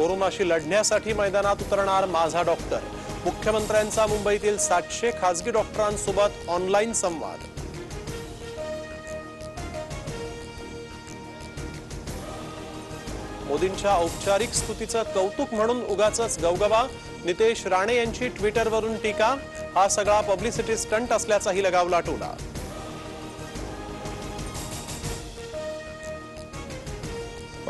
कोरोनाशी लढण्यासाठी मैदानात उतरणार माझा डॉक्टर. मुख्यमंत्र्यांचा मुंबईतील सातशे खासगी डॉक्टरांसोबत ऑनलाईन संवाद. मोदींच्या औपचारिक स्तुतीचं कौतुक म्हणून उगाच गवगवा. नितेश राणे यांची ट्विटरवरून टीका. हा सगळा पब्लिसिटी स्टंट असल्याचाही लगावला टोला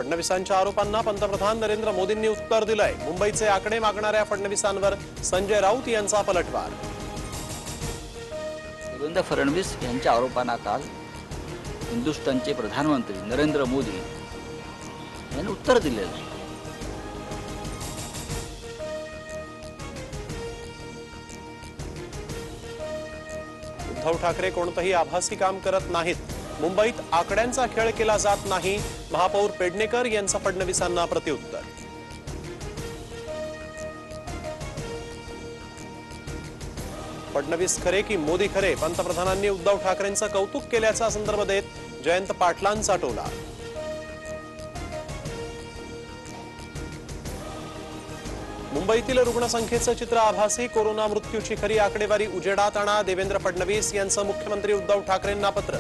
फडणवीसांच्या आरोपांना पंतप्रधान नरेंद्र मोदींनी उत्तर दिलंय. मुंबईचे आकडे मागणाऱ्या फडणवीसांवर संजय राऊत यांचा पलटवार. देवेंद्र फडणवीस यांच्या आरोपांना काल हिंदुस्थानचे प्रधानमंत्री नरेंद्र मोदी यांनी उत्तर दिलेलं आहे. उद्धव ठाकरे कोणतंही आभासी काम करत नाहीत. मुंबईत आकड्यांचा खेळ केला जात नाही. महापौर पेडणेकर यांचं फडणवीसांना प्रत्युत्तर. फडणवीस खरे की मोदी खरे? पंतप्रधानांनी उद्धव ठाकरेंचं कौतुक केल्याचा संदर्भ देत जयंत पाटलांचा टोला. मुंबईतील रुग्णसंख्येचं चित्र आभासी. कोरोना मृत्यूची खरी आकडेवारी उजेडात आणा देवेंद्र फडणवीस यांचं मुख्यमंत्री उद्धव ठाकरेंना पत्र.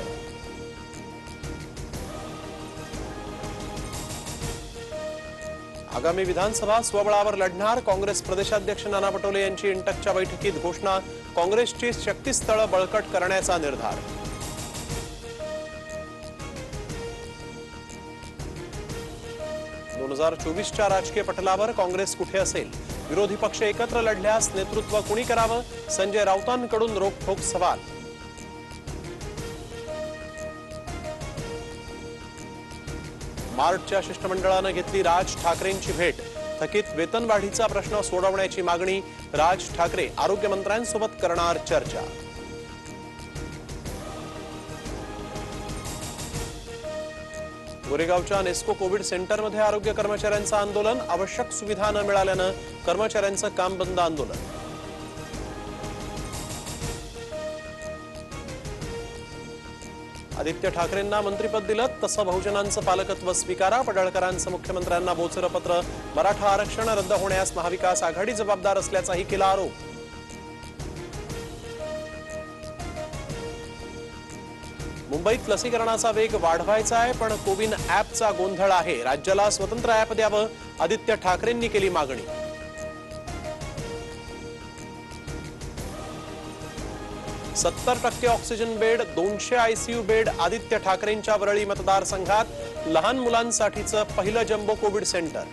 आगामी विधानसभा स्वबळावर लढणार काँग्रेस प्रदेशाध्यक्ष नाना पटोले यांची इंटकच्या बैठकीत घोषणा काँग्रेसची शक्तीस्थळं बळकट करण्याचा निर्धार. दोन हजार चोवीसच्या राजकीय पटलावर काँग्रेस कुठे असेल? विरोधी पक्ष एकत्र लढल्यास नेतृत्व कुणी करावं? संजय राऊतांकडून रोखोक सवाल मार्टच्या शिष्टमंडळानं घेतली राज ठाकरेंची भेट. थकीत वेतनवाढीचा प्रश्न सोडवण्याची मागणी राज ठाकरे आरोग्यमंत्र्यांसोबत करणार चर्चा. गोरेगावच्या नेस्को कोविड सेंटरमध्ये आरोग्य कर्मचाऱ्यांचं आंदोलन आवश्यक सुविधा न मिळाल्यानं कर्मचाऱ्यांचं काम बंद आंदोलन. आदित्य ठाकरेंना मंत्रिपद दिलं तसं बहुजनांचं पालकत्व स्वीकारा पडळकरांचं मुख्यमंत्र्यांना बोचरं पत्र मराठा आरक्षण रद्द होण्यास महाविकास आघाडी जबाबदार असल्याचाही केला आरोप. मुंबईत लसीकरणाचा वेग वाढवायचा आहे पण कोविन ॲपचा गोंधळ आहे. राज्याला स्वतंत्र ॲप द्यावं आदित्य ठाकरेंनी केली मागणी. सत्तर टक्के ऑक्सिजन बेड दोनशे आयसीयू बेड आदित्य ठाकरेंच्या वरळी मतदारसंघात लहान मुलांसाठीचं पहिलं जम्बो कोविड सेंटर.